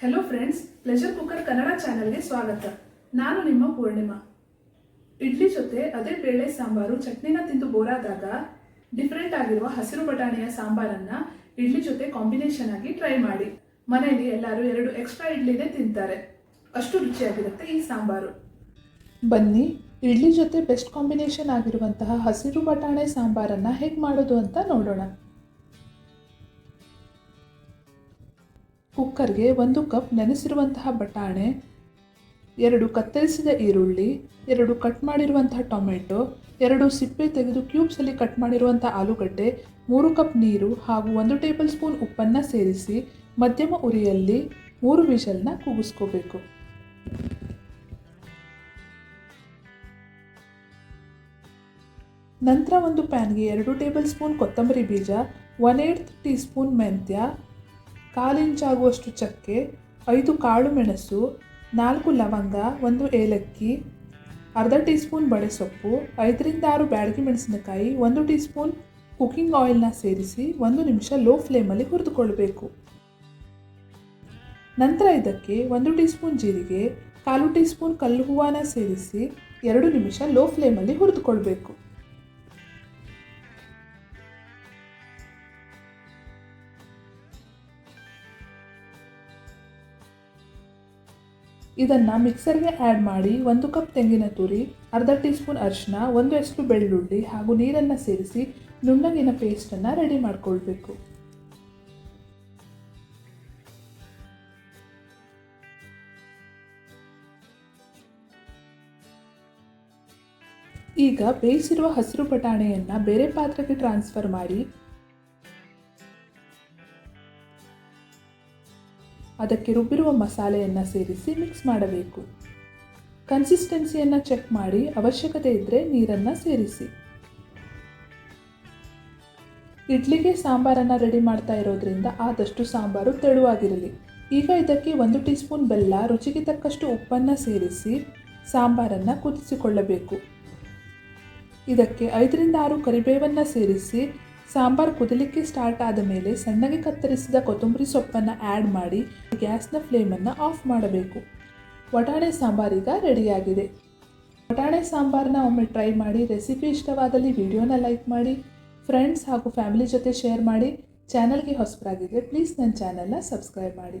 Hello friends pleasure cooker Kannada ಚಾನೆಲ್ಗೆ ಸ್ವಾಗತ. ನಾನು ನಿಮ್ಮ ಪೂರ್ಣಿಮಾ. ಇಡ್ಲಿ ಜೊತೆ ಅದೇ ಬೇಳೆ ಸಾಂಬಾರು ಚಟ್ನಿನ ತಿಂದು ಬೋರಾದಾಗ ಡಿಫ್ರೆಂಟ್ ಆಗಿರುವ ಹಸಿರು ಬಟಾಣಿಯ ಸಾಂಬಾರನ್ನ ಇಡ್ಲಿ ಜೊತೆ ಕಾಂಬಿನೇಷನ್ ಆಗಿ ಟ್ರೈ ಮಾಡಿ. ಮನೆಯಲ್ಲಿ ಎಲ್ಲರೂ ಎರಡು ಎಕ್ಸ್ಟ್ರಾ ಇಡ್ಲಿನೇ ತಿಂತಾರೆ. ಅಷ್ಟು ರುಚಿಯಾಗಿರುತ್ತೆ ಈ ಸಾಂಬಾರು. ಬನ್ನಿ, ಇಡ್ಲಿ ಜೊತೆ ಬೆಸ್ಟ್ ಕಾಂಬಿನೇಷನ್ ಆಗಿರುವಂತಹ ಹಸಿರು ಬಟಾಣೆ ಸಾಂಬಾರನ್ನ ಹೇಗೆ ಮಾಡೋದು ಅಂತ ನೋಡೋಣ. ಕುಕ್ಕರ್ಗೆ ಒಂದು ಕಪ್ ನೆನೆಸಿರುವಂತಹ ಬಟಾಣೆ, ಎರಡು ಕತ್ತರಿಸಿದ ಈರುಳ್ಳಿ, ಎರಡು ಕಟ್ ಮಾಡಿರುವಂತಹ ಟೊಮೆಟೊ, ಎರಡು ಸಿಪ್ಪೆ ತೆಗೆದು ಕ್ಯೂಬ್ಸಲ್ಲಿ ಕಟ್ ಮಾಡಿರುವಂಥ ಆಲೂಗಡ್ಡೆ, ಮೂರು ಕಪ್ ನೀರು ಹಾಗೂ ಒಂದು ಟೇಬಲ್ ಸ್ಪೂನ್ ಉಪ್ಪನ್ನು ಸೇರಿಸಿ ಮಧ್ಯಮ ಉರಿಯಲ್ಲಿ ಮೂರು ವಿಷಲ್ನ ಕೂಗಿಸ್ಕೋಬೇಕು ನಂತರ ಒಂದು ಪ್ಯಾನ್ಗೆ ಎರಡು ಟೇಬಲ್ ಸ್ಪೂನ್ ಕೊತ್ತಂಬರಿ ಬೀಜ ಒನ್ ಏಟ್ ಟೀ ಸ್ಪೂನ್ ಮೆಂತ್ಯ ಕಾಲು ಇಂಚಾಗುವಷ್ಟು ಚಕ್ಕೆ, ಐದು ಕಾಳು ಮೆಣಸು, ನಾಲ್ಕು ಲವಂಗ, ಒಂದು ಏಲಕ್ಕಿ, ಅರ್ಧ ಟೀ ಸ್ಪೂನ್ ಬಡೆಸೊಪ್ಪು ಐದರಿಂದ ಆರು ಬ್ಯಾಡಗಿ ಮೆಣಸಿನಕಾಯಿ, ಒಂದು ಟೀ ಸ್ಪೂನ್ ಕುಕ್ಕಿಂಗ್ ಆಯಿಲ್ನ ಸೇರಿಸಿ ಒಂದು ನಿಮಿಷ ಲೋ ಫ್ಲೇಮಲ್ಲಿ ಹುರಿದುಕೊಳ್ಳಬೇಕು. ನಂತರ ಇದಕ್ಕೆ ಒಂದು ಟೀ ಸ್ಪೂನ್ ಜೀರಿಗೆ, ಕಾಲು ಟೀ ಸ್ಪೂನ್ ಕಲ್ಲು ಹೂವನ ಸೇರಿಸಿ ಎರಡು ನಿಮಿಷ ಲೋ ಫ್ಲೇಮಲ್ಲಿ ಹುರಿದುಕೊಳ್ಬೇಕು. ಇದನ್ನು ಮಿಕ್ಸರ್ಗೆ ಆ್ಯಡ್ ಮಾಡಿ ಒಂದು ಕಪ್ ತೆಂಗಿನ ತುರಿ, ಅರ್ಧ ಟೀ ಸ್ಪೂನ್ ಅರಿಶಿನ ಒಂದು ಎಷ್ಟು ಬೆಳ್ಳುಳ್ಳಿ ಹಾಗೂ ನೀರನ್ನು ಸೇರಿಸಿ ನುಣ್ಣಗಿನ ಪೇಸ್ಟನ್ನು ರೆಡಿ ಮಾಡಿಕೊಳ್ಬೇಕು. ಈಗ ಬೇಯಿಸಿರುವ ಹಸಿರು ಬಟಾಣೆಯನ್ನು ಬೇರೆ ಪಾತ್ರೆಗೆ ಟ್ರಾನ್ಸ್ಫರ್ ಮಾಡಿ ಅದಕ್ಕೆ ರುಬ್ಬಿರುವ ಮಸಾಲೆಯನ್ನು ಸೇರಿಸಿ ಮಿಕ್ಸ್ ಮಾಡಬೇಕು. ಕನ್ಸಿಸ್ಟೆನ್ಸಿಯನ್ನು ಚೆಕ್ ಮಾಡಿ ಅವಶ್ಯಕತೆ ಇದ್ದರೆ ನೀರನ್ನು ಸೇರಿಸಿ. ಇಡ್ಲಿಗೆ ಸಾಂಬಾರನ್ನು ರೆಡಿ ಮಾಡ್ತಾ ಇರೋದ್ರಿಂದ ಆದಷ್ಟು ಸಾಂಬಾರು ತೆಳುವಾಗಿರಲಿ. ಈಗ ಇದಕ್ಕೆ ಒಂದು ಟೀ ಸ್ಪೂನ್ ಬೆಲ್ಲ, ರುಚಿಗೆ ತಕ್ಕಷ್ಟು ಉಪ್ಪನ್ನು ಸೇರಿಸಿ ಸಾಂಬಾರನ್ನು ಕುದಿಸಿಕೊಳ್ಳಬೇಕು. ಇದಕ್ಕೆ ಐದರಿಂದ ಆರು ಕರಿಬೇವನ್ನು ಸೇರಿಸಿ ಸಾಂಬಾರು ಕುದಲಿಕ್ಕೆ ಸ್ಟಾರ್ಟ್ ಆದ ಮೇಲೆ ಸಣ್ಣಗೆ ಕತ್ತರಿಸಿದ ಕೊತ್ತಂಬರಿ ಸೊಪ್ಪನ್ನು ಆ್ಯಡ್ ಮಾಡಿ ಗ್ಯಾಸ್ನ ಫ್ಲೇಮನ್ನು ಆಫ್ ಮಾಡಬೇಕು. ವಟಾಣೆ ಸಾಂಬಾರೀಗ ರೆಡಿಯಾಗಿದೆ ವಟಾಣೆ ಸಾಂಬಾರನ್ನ ಒಮ್ಮೆ ಟ್ರೈ ಮಾಡಿ ರೆಸಿಪಿ ಇಷ್ಟವಾದಲ್ಲಿ ವಿಡಿಯೋನ ಲೈಕ್ ಮಾಡಿ ಫ್ರೆಂಡ್ಸ್ ಹಾಗೂ ಫ್ಯಾಮಿಲಿ ಜೊತೆ ಶೇರ್ ಮಾಡಿ ಚಾನಲ್ಗೆ ಹೊಸಬರಾಗಿದ್ದರೆ ಪ್ಲೀಸ್ ನನ್ನ ಚಾನಲ್ನ ಸಬ್ಸ್ಕ್ರೈಬ್ ಮಾಡಿ.